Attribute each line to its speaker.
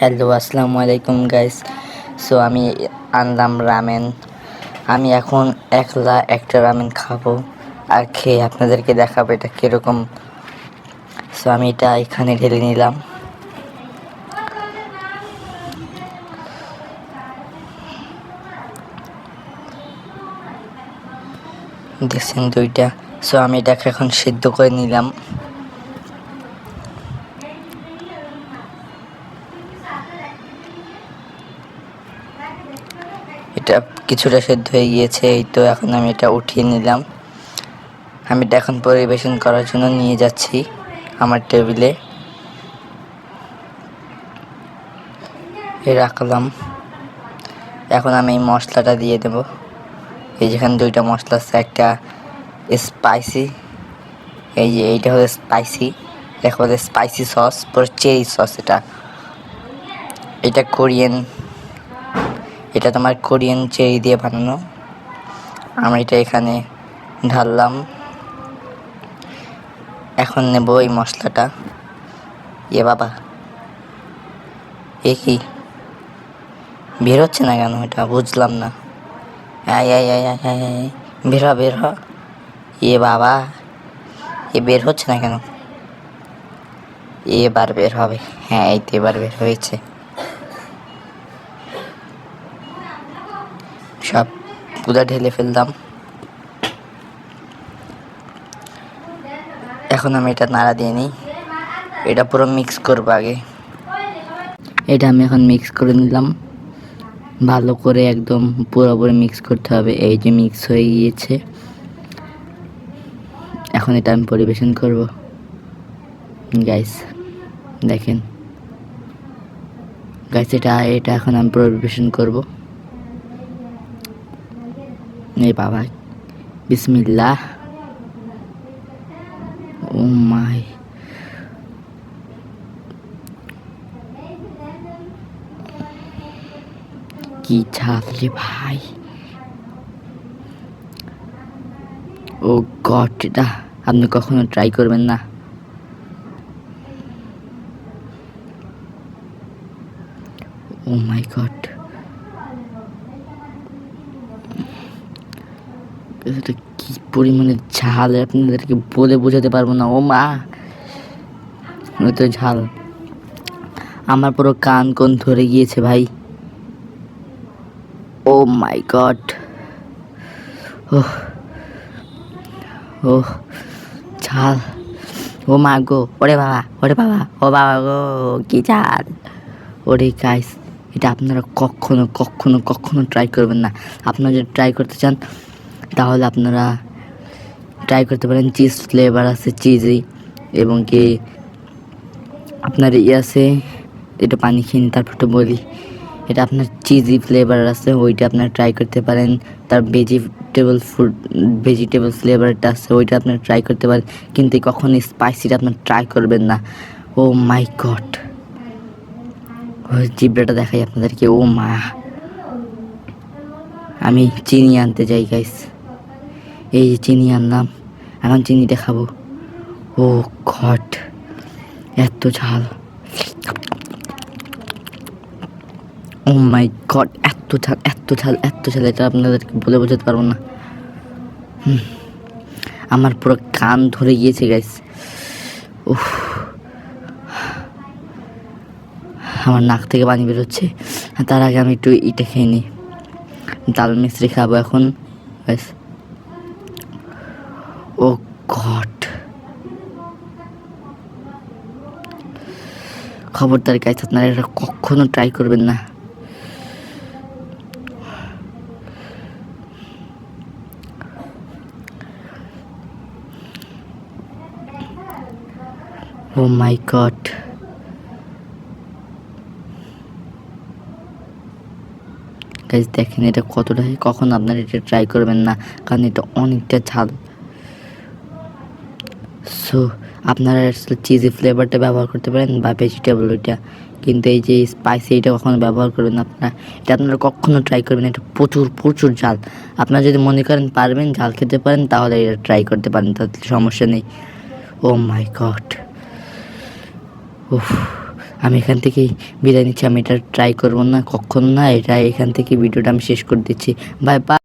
Speaker 1: Hello আসসালামু আলাইকুম guys so আমি আনলাম রামেন আমি এখন একলা একটা রামেন খাব আর খেয়ে আপনাদেরকে দেখাবো এটা কীরকম। সো আমি এটা এখানে ঢেলে নিলাম। দেখছেন দুইটা। সো আমি এটাকে এখন সিদ্ধ করে নিলাম। এটা কিছুটা সেদ্ধ হয়ে গিয়েছে, এই তো এখন আমি এটা উঠিয়ে নিলাম। আমি এটা এখন পরিবেশন করার জন্য নিয়ে যাচ্ছি আমার টেবিলে। রাখলাম। এখন আমি এই মশলাটা দিয়ে দেব। এই যেখানে দুইটা মশলা আছে, একটা স্পাইসি এই যে এইটা হলো স্পাইসি এটা হলো স্পাইসি সস পরে চেরি সস এটা। এটা কোরিয়ান এটা তোমার কোরিয়ান চেরি দিয়ে বানানো। আমি এটা এখানে ঢাললাম। এখন নেব এই মশলাটা। এ বাবা। এ কি? বের হচ্ছে না কেন এটা? বুঝলাম না। আয় আয় আয় আয় আয় আয়। বের হ বের। হ এ বাবা। এ বের হচ্ছে না কেন? এবার বের হবে। হ্যাঁ এই তো এবার বের হয়েছে। সব পুরা ঢেলে ফেললাম এখন আমি এটা নাড়া দিয়ে নিই। এটা পুরো মিক্স করব আগে। এটা আমি এখন মিক্স করে নিলাম। ভালো করে একদম পুরোপুরি মিক্স করতে হবে। এই যে মিক্স হয়ে গিয়েছে। এখন এটা আমি পরিবেশন করব। গাইস দেখেন। গাইস এটা এটা এখন আমি পরিবেশন করব। এই বাবা, বিসমিল্লাহ। ও মাই। কি ঝাল রে ভাই। ও গড, এটা আপনি কখনো ট্রাই করবেন না। Oh my god. এটা কি পরিমাণে ঝাল আপনাদেরকে বলে বোঝাতে পারব না, ও মা। তো ঝাল। আমার পুরো কান কোন ধরে গিয়েছে ভাই। ও মাই গড। ও ও ঝাল। ও মা গো, ওরে বাবা ওরে বাবা, ও বাবা গো, কি ঝাল। ওরে গাইস এটা আপনারা কখনো কখনো কখনো ট্রাই করবেন না। আপনারা যদি ট্রাই করতে চান তাহলে আপনারা ট্রাই করতে পারেন চিজ ফ্লেভার আছে চিজি এবং কি আপনার ইয়ে আছে, এটা পানি খেয়ে তারপর তো বলি। এটা আপনার চিজি ফ্লেভার আছে, ওইটা আপনার ট্রাই করতে পারেন। তার ভেজিটেবল ফুড ভেজিটেবল ফ্লেভারটা আছে, ওইটা আপনার ট্রাই করতে পারেন। কিন্তু কখনো স্পাইসিটা আপনার ট্রাই করবেন না। ও মাই গড জিব্রাটা দেখাই আপনাদেরকে ও মা। আমি চিনি আনতে যাই গাইস এই চিনি আনলাম। এখন চিনিটা খাব। ও ঘট এত ঝাল। ও মাই গড, এত ঝাল এত ঝাল এত ঝাল, এটা আপনাদেরকে বলে বোঝাতে পারব না। আমার পুরো কান ধরে গিয়েছে গাইস উফ। আমার নাক থেকে পানি বেরোচ্ছে। তার আগে আমি একটু ইটা খেয়ে নিই। ডাল মিস্ত্রি খাব এখন ব্যাস ও গড খবরদার গাইছে আপনারা এটা কখনো ট্রাই করবেন না। ও মাই গড গাইজ দেখেন এটা কতটা কখন আপনারা এটা ট্রাই করবেন না? কারণ এটা অনেকটা ঝাল। সো আপনারা আসলে চিজি ফ্লেভারটা ব্যবহার করতে পারেন বা ভেজিটেবল ওইটা। কিন্তু এই যে স্পাইসি এটা কখনো ব্যবহার করবেন আপনারা। এটা আপনারা কখনো ট্রাই করবেন এটা প্রচুর প্রচুর ঝাল। আপনারা যদি মনে করেন পারবেন ঝাল খেতে পারেন, তাহলে এটা ট্রাই করতে পারেন, তাতে সমস্যা নেই। ও মাই গড উফ, আমি এখান থেকেই বিদায় নিচ্ছি। আমি এটা ট্রাই করব না, কখনো না। এটা এখান থেকে ভিডিওটা আমি শেষ করে দিচ্ছি। Bye bye